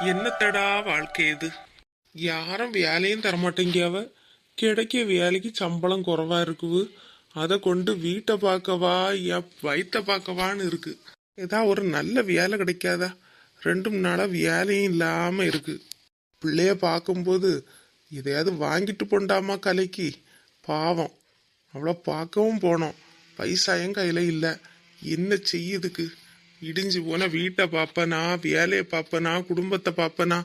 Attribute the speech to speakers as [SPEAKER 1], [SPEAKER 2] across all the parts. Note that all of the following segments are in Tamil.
[SPEAKER 1] என்னத்தடா வாழ்க்கை இது? யாரும் வேலையும் தரமாட்டேங்கியாவ கிடைக்க வேலைக்கு சம்பளம் குறவா இருக்குது. அதை கொண்டு வீட்டை பார்க்கவா என் வயிற்ற பார்க்கவான்னு இருக்கு. ஏதா ஒரு நல்ல வேலை கிடைக்காதா? ரெண்டு நாளாக வேலையும் இல்லாமல் இருக்கு. பிள்ளைய பார்க்கும்போது எதையாவது வாங்கிட்டு போண்டாமா கலைக்கு? பாவம். அவ்வளோ பார்க்கவும் போனோம். பைசாயும் கையில் இல்லை. என்ன செய்யுதுக்கு இடிஞ்சு போன வீட்டை பார்ப்பனா வேலையை பார்ப்பனா குடும்பத்தை பார்ப்பனா?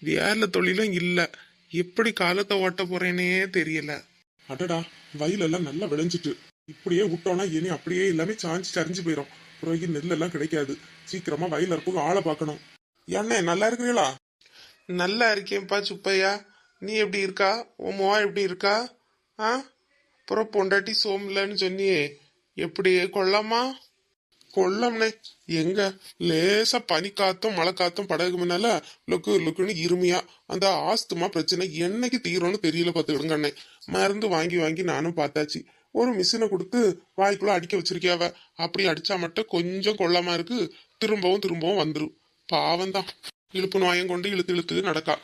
[SPEAKER 1] வேலை தொழிலும் இல்லை. எப்படி காலத்தை ஓட்ட போறேனே தெரியல.
[SPEAKER 2] அடடா வயலெல்லாம் நல்லா விளைஞ்சிட்டு. இப்படியே விட்டோம்னா இனி அப்படியே எல்லாமே சாஞ்சு சரிஞ்சு போயிடும் பிறகு நெல்லெல்லாம் கிடைக்காது. சீக்கிரமா வயல் இருக்கும் ஆளை பார்க்கணும். ஏண்ணே நல்லா இருக்கிறீங்களா?
[SPEAKER 1] நல்லா இருக்கேன்ப்பா சுப்பையா. நீ எப்படி இருக்கா? உன் எப்படி இருக்கா? ஆ? அப்புறம் பொண்டாட்டி சோம்லன்னு சொன்னியே. எப்படி கொள்ளமா கொள்ளம்னே எங்க லேசா பனி காத்தும் மழை காத்தும் படகு முன்னால லுக்கு லுக்குன்னு இருமையா. அந்த ஆஸ்துமா பிரச்சனை என்னைக்கு தீரும்னு தெரியல பார்த்துக்கிடுங்க அண்ணே. மருந்து வாங்கி வாங்கி நானும் பார்த்தாச்சு. ஒரு மிஷினை கொடுத்து வாய்க்குள்ள அடிக்க வச்சிருக்கியாவ? அப்படி அடிச்சா மட்டும் கொஞ்சம் கொள்ளமா இருக்கு. திரும்பவும் திரும்பவும் வந்துரும் பாவம் தான் இழுப்பு நோயம் கொண்டு இழுத்து இழுத்து நடக்கா.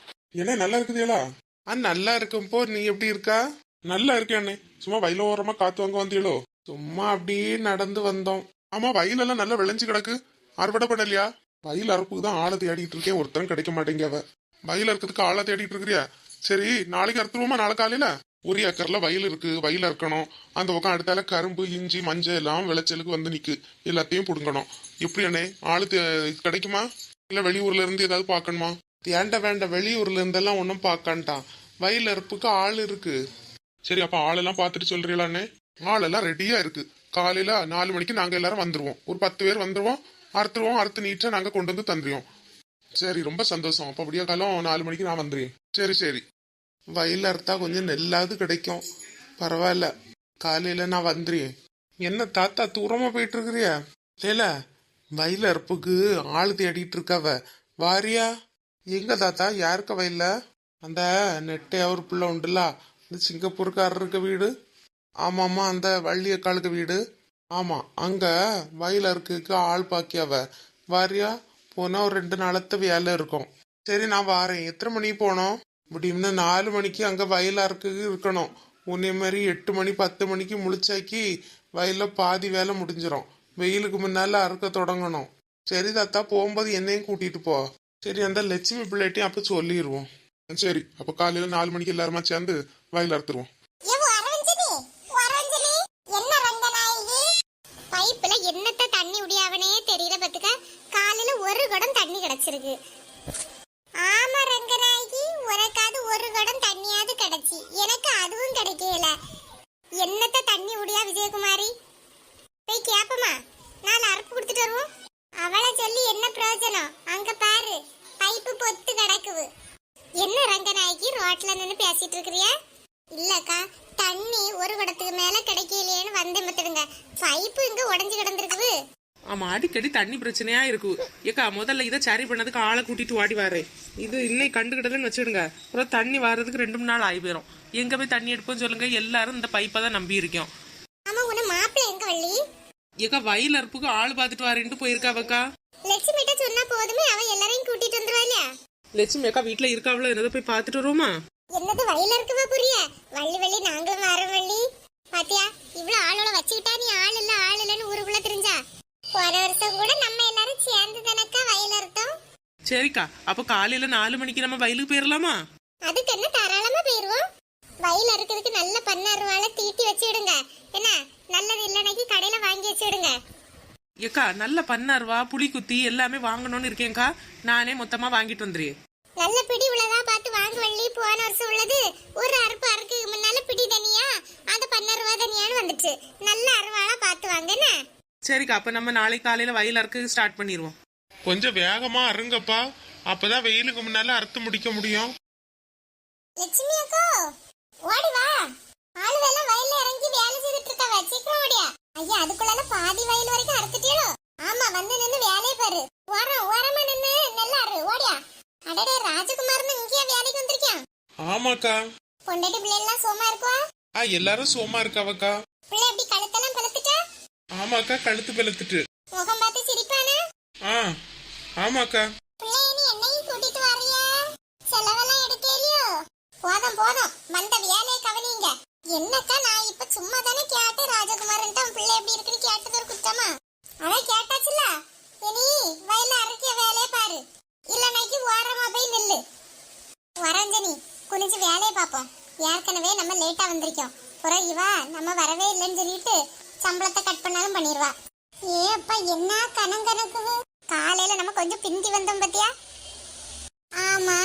[SPEAKER 2] என்ன நல்லா இருக்குதுங்களா
[SPEAKER 1] ஆ நல்லா இருக்கும் போ. நீ எப்படி இருக்கா?
[SPEAKER 2] நல்லா இருக்கேன் சும்மா வயல ஓரமா காத்து வாங்க வந்தீங்களோ
[SPEAKER 1] சும்மா அப்படியே நடந்து வந்தோம்.
[SPEAKER 2] ஆமா வயலெல்லாம் நல்லா விளைஞ்சு கிடக்கு. அறுவடை பண்ணலையா? வயல் அறுப்புக்கு தான் ஆளை தேடிட்டு இருக்கேன். ஒருத்தரும் கிடைக்க மாட்டேங்க வயல் அறுக்கிறதுக்கு ஆளை தேடிட்டு இருக்கிறியா? சரி நாளைக்கு அறுத்துருவோமா? நாளை காலையில? ஒரு ஏக்கர்ல வயல் இருக்கு. வயல் அறுக்கணும். அந்த பக்கம் அடுத்தால கரும்பு இஞ்சி மஞ்சள் எல்லாம் விளைச்சலுக்கு வந்து நிக்கு. எல்லாத்தையும் புடுங்கணும். எப்படி அண்ணே? ஆளு கிடைக்குமா? இல்ல வெளியூர்ல இருந்து ஏதாவது பார்க்கணுமா
[SPEAKER 1] ஏண்ட வேண்ட வெளியூர்ல இருந்தெல்லாம் ஒன்றும் பார்க்கான்ட்டான் வயல் அறுப்புக்கு ஆள் இருக்கு.
[SPEAKER 2] சரி அப்ப ஆளெல்லாம் பார்த்துட்டு சொல்றீங்களா அண்ணே? ஆளெல்லாம் ரெடியா இருக்கு. காலையில் நாலு மணிக்கு நாங்கள் எல்லாரும் வந்துடுவோம் ஒரு பத்து பேர் வந்துடுவோம் அறுத்துருவோம். அறுத்து நீட்டாக நாங்கள் கொண்டு வந்து தந்துடுவோம் சரி ரொம்ப சந்தோஷம். அப்போ அப்படியே காலம் நாலு மணிக்கு நான் வந்துடுவேன் சரி சரி.
[SPEAKER 1] வயலில் அறுத்தா கொஞ்சம் நெல்லாவது கிடைக்கும். பரவாயில்ல. காலையில் நான் வந்துடுறேன் என்ன தாத்தா தூரமாக போயிட்டு இருக்கிறியா இல்ல வயல் அறுப்புக்கு ஆள் தேடிட்டு இருக்காவ வாரியா? எங்க தாத்தா? யாருக்க வயல்ல? அந்த நெட்டையா ஒரு பிள்ளை உண்டுல இந்த சிங்கப்பூர்காரர் வீடு. ஆமாம்மா அந்த வள்ளியக்காளுக்கு வீடு. ஆமாம் அங்கே வயல் அறுக்குக்கு ஆள் பாக்கியாவ. வாரியா போனால் ஒரு ரெண்டு நாளத்து வேலை இருக்கும். சரி நான் வாரேன். எத்தனை மணிக்கு போனோம் முடியும்னா நாலு மணிக்கு அங்கே வயல் அறுக்கு இருக்கணும். உன்னை மாதிரி எட்டு மணி பத்து மணிக்கு முழிச்சாக்கி வயலில் பாதி வேலை முடிஞ்சிடும் வெயிலுக்கு முன்னால் அறுக்க தொடங்கணும். சரி தாத்தா போகும்போது என்னையும் கூட்டிகிட்டு போ. சரி அந்த லட்சுமி பிள்ளைட்டையும் அப்போ சொல்லிடுவோம்
[SPEAKER 2] சரி அப்போ காலையில் நாலு மணிக்கு எல்லாருமா சேர்ந்து வயல் அறுத்துருவோம்
[SPEAKER 3] ஏவோ அரவஞ்சனி அரவஞ்சனி என்ன ரங்கநாயகி பைப்புல என்னத்த தண்ணி உடையாவனே தெரியல பத்துக்க காலையில ஒரு குடம் தண்ணி கிடைச்சிருக்கு. ஆமா ரங்கநாயகி உனக்காவது ஒரு குடம் தண்ணியாவது கிடைச்சி. எனக்கு அதுவும் கிடைக்கல. என்னத்த தண்ணி உடையா விஜயகுமாரி? போய் கேப்பமா? நாலு அறுப்பு கொடுத்துட்டு வருவோம். அவளை சொல்லி என்ன பிரயோஜனம்? அங்க பாரு பைப்பு பொத்து கிடக்குது. என்ன ரங்கநாயகி ரோட்ல நின்னு பேசிட்டு இருக்கிறியா? இல்லக்கா தண்ணி ஒரு குடத்துக்கு மேல கிடைக்கலையேன்னு வந்தே பார்த்துடுங்க பைப்பு இங்க உடஞ்சு கிடந்திருக்குது.
[SPEAKER 4] ஆமா அடிக்கடி தண்ணி பிரச்சனையா இருக்கு ஏக்கா முதல்ல இதை சரி பண்ணதுக்கு ஆளை கூட்டிட்டு வாடி வாரேன் இது இன்னை கண்டுக்கிட்டதுன்னு வச்சுடுங்க. அப்புறம் தண்ணி வர்றதுக்கு ரெண்டு மூணு நாள் ஆகி போயிடும் எங்க போய் தண்ணி எடுப்போம்னு சொல்லுங்க எல்லாரும் இந்த பைப்பை தான் நம்பி இருக்கோம். ஏக்கா வயல் அறுப்புக்கு ஆள் பார்த்துட்டு வரேன்ட்டு போயிருக்காவக்கா.
[SPEAKER 3] லட்சுமிட்ட சொன்னா போதுமே அவ எல்லாரையும் கூட்டிட்டு வந்துருவா
[SPEAKER 4] லட்சுமி அக்கா வீட்டுல இருக்காவளோ என்னதை போய் பார்த்துட்டு வருவோமா?
[SPEAKER 3] என்னது வயல இருக்குவா புரிய? வள்ளி வள்ளி நாங்களும் வரோம் வள்ளி. பாத்தியா இவ்வளவு ஆளோட வச்சுக்கிட்டா நீ ஆள் இல்ல ஆள் போன வருஷம் கூட நம்ம எல்லாரும் சேர்ந்து தானக்கா வயல் அறுத்தோம்.
[SPEAKER 4] சரிக்கா அப்ப காலையில நாலு மணிக்கு நம்ம வயலுக்கு போயிடலாமா
[SPEAKER 3] அதுக்கு என்ன தாராளமா போயிருவோம்? வயல் அறுக்கிறதுக்கு நல்ல பண்ணாருவால தீட்டி வச்சுடுங்க. என்ன நல்லது இல்லைனாக்கி கடையில வாங்கி வச்சுடுங்க.
[SPEAKER 4] ஏக்கா நல்ல பன்னார்வா புளி குத்தி எல்லாமே வாங்கணும்னு இருக்கேன்க்கா. நானே மொத்தமா வாங்கிட்டு வந்துடுறேன்
[SPEAKER 3] நல்ல பிடி உள்ளதா பார்த்து வாங்க வள்ளி போன வருஷம் உள்ளது. ஒரு அறுப்பு அறுக்கு முன்னால பிடி தனியா அந்த பன்னருவா தனியான்னு வந்துச்சு. நல்ல அருவாளா பார்த்து வாங்க என்ன?
[SPEAKER 4] சரிக்கா அப்ப நம்ம நாளைக்கு காலையில வயல் அறுக்க ஸ்டார்ட் பண்ணிடுவோம்
[SPEAKER 1] கொஞ்சம் வேகமா அருங்கப்பா அப்பதான் வெயிலுக்கு முன்னால அறுத்து முடிக்க முடியும்.
[SPEAKER 3] லட்சுமி அக்கோ ஓடி வா. ஆளுவெல்லாம் வயல்ல இறங்கி வேலை செய்துட்டு இருக்கவ சீக்கிரம் ஓடியா. ஐயா அதுக்குள்ளால பாதி வயல் வரைக்கும் அறுத்துட்டியோ ஆமா வந்து நின்னு வேலையை பாரு. ஓரம் ஓரமா நின்னு நெல்ல அறு. ஓடியா. அடடே ராஜகுமார்னு இங்கேயே வேலைக்கு வந்திருக்கியான்
[SPEAKER 1] ஆமாக்கா.
[SPEAKER 3] பொண்டாட்டி பிள்ளை எல்லாம் சோமா இருக்குவா
[SPEAKER 1] ஆ எல்லாரும் சோமா இருக்காவக்கா.
[SPEAKER 3] பிள்ளை எப்படி கழுத்தெல்லாம் பழுத்துட்டா
[SPEAKER 1] ஆமாக்கா கழுத்து பெலத்துட்டு
[SPEAKER 3] முகம் பார்த்து சிரிப்பானா?
[SPEAKER 1] ஆ ஆமாக்கா.
[SPEAKER 3] பிள்ளையனி என்னையும் கூட்டிட்டு வரியா செலவெல்லாம் எடுக்கலையோ போதும் போதும். வந்த வேலையை கவனிங்க. என்னக்கா நான் இப்ப சும்மா தானே கேட்டேன். ராஜகுமாரன் தான் பிள்ளை எப்படி இருக்குன்னு கேட்டது ஒரு குத்தமா அவன் கேட்டாச்சுல இனி வயல அரைக்க வேலையை பாரு. இல்ல இல்லைனாக்கி ஓரமா போய் நில்லு. வரஞ்சனி குனிஞ்சு வேலையை பார்ப்போம். ஏற்கனவே நம்ம லேட்டா வந்திருக்கோம். புறம் இவா நம்ம வரவே இல்லைன்னு சொல்லிட்டு சம்பளத்தை கட் பண்ணாலும் பண்ணிடுவா ஏ அப்பா என்ன கணங்கணக்குது காலையில நம்ம கொஞ்சம் பிந்தி வந்தோம் பத்தியா? ஆமா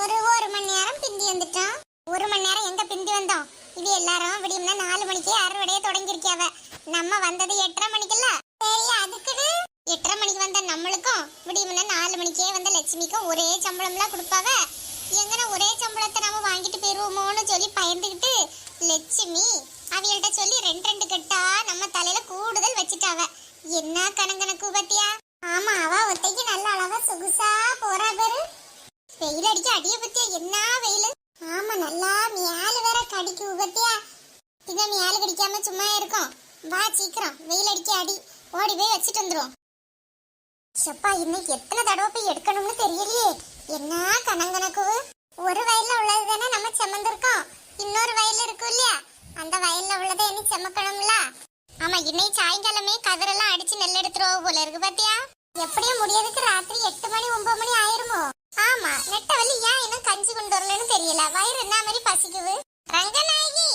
[SPEAKER 3] ஒரு ஒரு மணி நேரம் பிந்தி வந்துட்டோம். ஒரு மணி நேரம் எங்க பிந்தி வந்தோம்? இது எல்லாரும் விடியும்னா நாலு மணிக்கே அறுவடையே தொடங்கிருக்கியாவ நம்ம வந்தது எட்டரை மணிக்குல்ல? சரி அதுக்குன்னு. எட்டரை மணிக்கு வந்த நம்மளுக்கும் விடியும்னா நாலு மணிக்கே வந்த லட்சுமிக்கும் ஒரே சம்பளம்லாம் கொடுப்பாவ. எங்கன்னா ஒரே சம்பளத்தை நம்ம வாங்கிட்டு போயிருவோமோன்னு சொல்லி பயந்துக்கிட்டு லட்சுமி அவியல்கிட்ட சொல்லி ரெண்டு ரெண்டு கட்டா நம்ம தலையில கூடுதல் வச்சுட்டாவ. என்ன கணக்கணக்கு பத்தியா? ஆமா அவ ஒத்தைக்கு நல்ல அளவா சொகுசா போறா பாரு. வெயில் அடிக்க அடிய பத்தியா? என்ன வெயில்? ஆமா நல்லா மியாலு வேற கடிக்கு உபத்தியா பின்ன மியாலு கடிக்காம சும்மா இருக்கும். வா சீக்கிரம். வெயில் அடிக்க அடி. ஓடி போய் வச்சுட்டு வந்துரும் சப்பா இன்னைக்கு எத்தனை தடவை போய் எடுக்கணும்னு தெரியலையே. என்ன கணங்கணக்கு ஒரு வயல்ல உள்ளது தானே நம்ம செமந்திருக்கோம். இன்னொரு வயல்ல இருக்கும் இல்லையா? அந்த வயல்ல உள்ளதை என்ன செமக்கணும்ல? ஆமா இன்னைக்கு சாயங்காலமே கதிரெல்லாம் அடிச்சு நெல் எடுத்துருவோம் போல இருக்கு பாத்தியா? எப்படியும் முடியறதுக்கு ராத்திரி எட்டு மணி ஒன்பது மணி ஆயிருமோ? ஆமா நெட்டவள்ளி ஏன் இன்னும் கஞ்சி கொண்டு வரலன்னு தெரியல. வயிறு என்ன மாதிரி பசிக்குது? ரங்கநாயகி!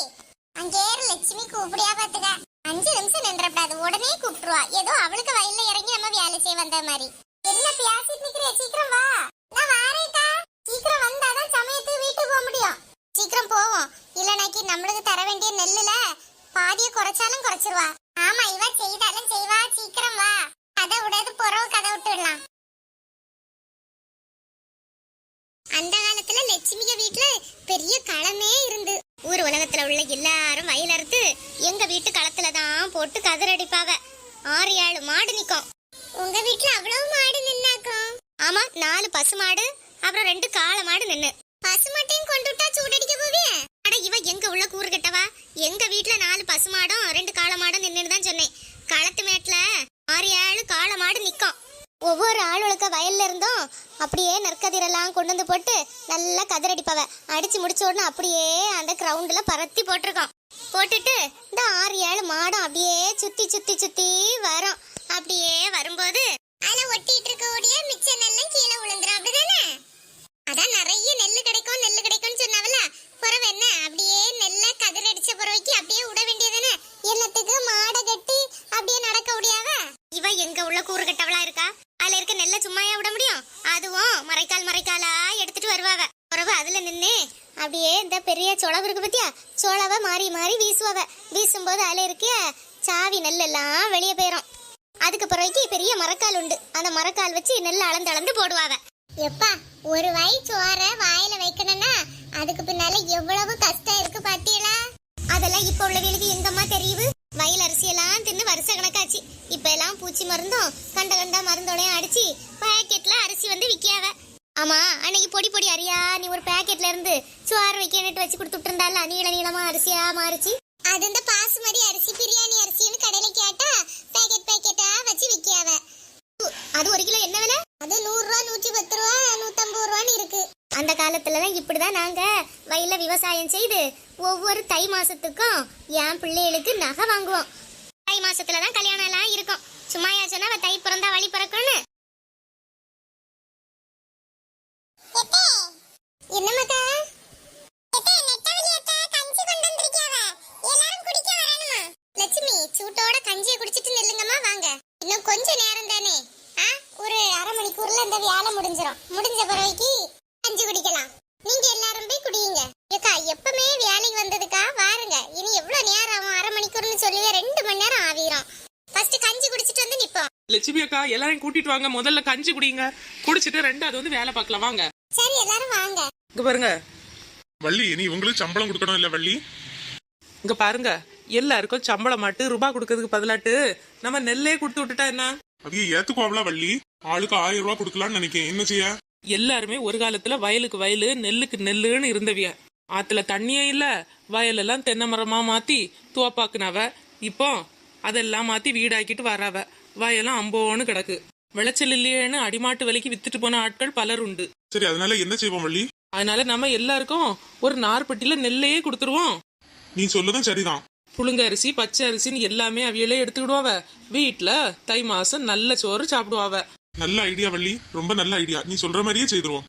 [SPEAKER 3] அங்கே லட்சுமி கூப்பிடியா பாத்துக்க. அஞ்சு நிமிஷம் நின்றப்படாது உடனே கூப்பிட்டுருவா. ஏதோ அவளுக்கு வயல்ல இறங்கி நம்ம வேலை செய்ய வந்த மாதிரி. என்ன பேசிட்டு நிக்கிற சீக்கிரம் வா நான் வாரேக்கா சீக்கிரம் வந்தாதான் சமயத்துக்கு வீட்டுக்கு போக முடியும் சீக்கிரம் போவோம் இல்லைனாக்கி நம்மளுக்கு தர வேண்டிய நெல்லுல பாதிய குறைச்சாலும் குறைச்சிருவா. ஆமா இவ செய்தாலும் செய்வா சீக்கிரம் வா. கதை விடாது புறவு கதை விட்டுடலாம். அந்த காலத்துல லட்சுமிக வீட்ல பெரிய களமே இருந்து. ஊர் உலகத்துல உள்ள எல்லாரும் வயல் அறுத்து எங்க வீட்டு களத்துல தான் போட்டு கதிர் அடிப்பாவ ஆறு ஏழு மாடு நிக்கும். உங்க வீட்டுல அவ்வளவு மாடு நின்னாக்கும் ஆமா நாலு பசு மாடு அப்புறம் ரெண்டு காளை மாடு நின்னு. பசு மாட்டையும் கொண்டு விட்டா சூடடிக்க போவிய அட இவ எங்க உள்ள கூறு கட்டவா? எங்க வீட்டுல நாலு பசு மாடும் ரெண்டு காளை மாடும் நின்னுன்னு தான் சொன்னேன். களத்து மேட்ல ஆறு ஏழு காளை மாடு நிக்கும். ஒவ்வொரு ஆளுகளுக்கு வயல்ல இருந்தும் அப்படியே நற்கதிரெல்லாம் கொண்டு வந்து போட்டு நல்லா கதிரடிப்பவ. அடிச்சு முடிச்ச உடனே அப்படியே அந்த கிரவுண்ட்ல பரத்தி போட்டிருக்கோம் போட்டுட்டு இந்த ஆறு ஏழு மாடம் அப்படியே சுத்தி சுத்தி சுத்தி வரும். அப்படியே வரும்போது அதுல ஒட்டிட்டு இருக்க ஓடிய மிச்ச நெல்லும் கீழே விழுந்துரும் அப்படிதானே அதான் நிறைய நெல்லு கிடைக்கும் நெல்லு கிடைக்கும்னு சொன்னாவல புறவு என்ன அப்படியே நெல்ல கதிர் அடிச்ச புறவைக்கு அப்படியே விட வேண்டியதுன்னு எல்லாத்துக்கு மாடை கட்டி அப்படியே நடக்க முடியாவ இவ எங்க உள்ள கூறு கட்டவளா இருக்கா அதுல இருக்க நெல்ல சும்மாயா விட முடியும் அதுவும் மறைக்கால் மறைக்காலா எடுத்துட்டு வருவாவ அதில் அதுல அப்படியே இந்த பெரிய சோளவு இருக்கு பத்தியா? சோளவை மாறி மாறி வீசுவாவ. வீசும்போது அதுல இருக்க சாவி நெல்லெல்லாம் வெளியே போயிரும். அதுக்கு பிறகு பெரிய மரக்கால் உண்டு. அந்த மரக்கால் வச்சு நெல் அளந்து அளந்து போடுவாவ. எப்பா ஒரு வாய் சோற வாயில வைக்கணும்னா அதுக்கு பின்னால எவ்வளவு கஷ்டம் இருக்கு பாத்தீங்களா? அதெல்லாம் இப்ப உள்ளவங்களுக்கு எங்கம்மா தெரியுது? வயல் அரிசி எல்லாம் தின்னு வருஷ கணக்காச்சு. இப்ப எல்லாம் பூச்சி மருந்தும் கண்ட கண்டா மருந்தோடையும் அடிச்சு பாக்கெட்ல அரிசி வந்து விக்காவ. ஆமா அன்னைக்கு பொடி பொடி அரியா நீ ஒரு பேக்கெட்ல இருந்து சோறு வைக்கணுட்டு வச்சு கொடுத்துட்டு இருந்தால நீள நீளமா அரிசியா மாறிச்சு. அது இந்த பாசுமதி அரிசி பிரியாணி அரிசின்னு கடையில கேட்டா பேக்கெட் பேக்கெட்டா வச்சு விக்காவ அது ஒரு கிலோ என்ன விலை? அது நூறு ரூபா நூற்றி பத்து ரூபா நூத்தம்பது ரூபான்னு இருக்கு. அந்த காலத்துலலாம் இப்படிதான் நாங்க வயல்ல விவசாயம் செய்து ஒவ்வொரு தை மாசத்துக்கும் என் பிள்ளைகளுக்கு நகை வாங்குவோம். தை மாசத்துல தான் கல்யாணம் எல்லாம் இருக்கும். சும்மாயா சொன்னா தை பிறந்தா வழி பிறக்கணும்னு சூட்டோட கஞ்சியை குடிச்சிட்டு நில்லுங்கம்மா வாங்க. இன்னும் கொஞ்ச நேரம் தானே. ஆ ஒரு அரை மணிக்கூர்ல இந்த வேலை முடிஞ்சிரும். முடிஞ்ச பிறகு கஞ்சி குடிக்கலாம். நீங்க எல்லாரும் போய் குடியுங்க. ஏக்கா எப்பவுமே வேலைக்கு வந்ததுக்கா? வாருங்க. இனி எவ்வளவு நேரம் ஆகும்? அரை மணிக்கூர்னு சொல்லுவே ரெண்டு மணி நேரம் ஆவிரும் ஃபர்ஸ்ட் கஞ்சி குடிச்சிட்டு வந்து நிப்போம்.
[SPEAKER 4] லட்சுமி அக்கா எல்லாரையும் கூட்டிட்டு வாங்க. முதல்ல கஞ்சி குடிங்க. குடிச்சிட்டு ரெண்டாவது வந்து வேலை பார்க்கலாம். வாங்க.
[SPEAKER 3] சரி எல்லாரும் வாங்க.
[SPEAKER 4] இங்க பாருங்க.
[SPEAKER 2] வள்ளி நீ இவங்களுக்கு சம்பளம் கொடுக்கணும் இல்ல வள்ளி?
[SPEAKER 4] இங்க பாருங்க. எல்லாருக்கும் சம்பளம் மாட்டு ரூபாய் கொடுக்கறதுக்கு பதிலாட்டு நம்ம நெல்லே கொடுத்து விட்டுட்டா என்ன?
[SPEAKER 2] அதையே ஏத்துக்குவாங்களா வள்ளி. ஆளுக்கு ஆயிரம் ரூபாய் கொடுக்கலாம்னு நினைக்கிறேன் என்ன செய்ய?
[SPEAKER 4] எல்லாருமே ஒரு காலத்துல வயலுக்கு வயலு நெல்லுக்கு நெல்லுன்னு இருந்தவிய. ஆத்துல தண்ணியே இல்ல வயலெல்லாம் தென்னை மரமா மாத்தி துவப்பாக்குனவ. இப்போ அதெல்லாம் மாத்தி வீடாக்கிட்டு வராவ. வயலும் அம்போன்னு கிடக்கு. விளைச்சல் இல்லையேன்னு அடிமாட்டு விலைக்கு வித்துட்டு போன ஆட்கள் பலர் உண்டு.
[SPEAKER 2] சரி அதனால என்ன செய்வோம் வள்ளி?
[SPEAKER 4] அதனால நம்ம எல்லாருக்கும் ஒரு நார்பட்டியில நெல்லையே கொடுத்துருவோம்.
[SPEAKER 1] நீ சொல்லதும் சரிதான்.
[SPEAKER 4] புழுங்க அரிசி பச்சை அரிசின்னு எல்லாமே அவியலே எடுத்துக்கிடுவாவ. வீட்டுல தை மாசம் நல்ல சோறு சாப்பிடுவாவ.
[SPEAKER 1] நல்ல ஐடியா வள்ளி. ரொம்ப நல்ல ஐடியா நீ சொல்ற மாதிரியே செய்திருவோம்.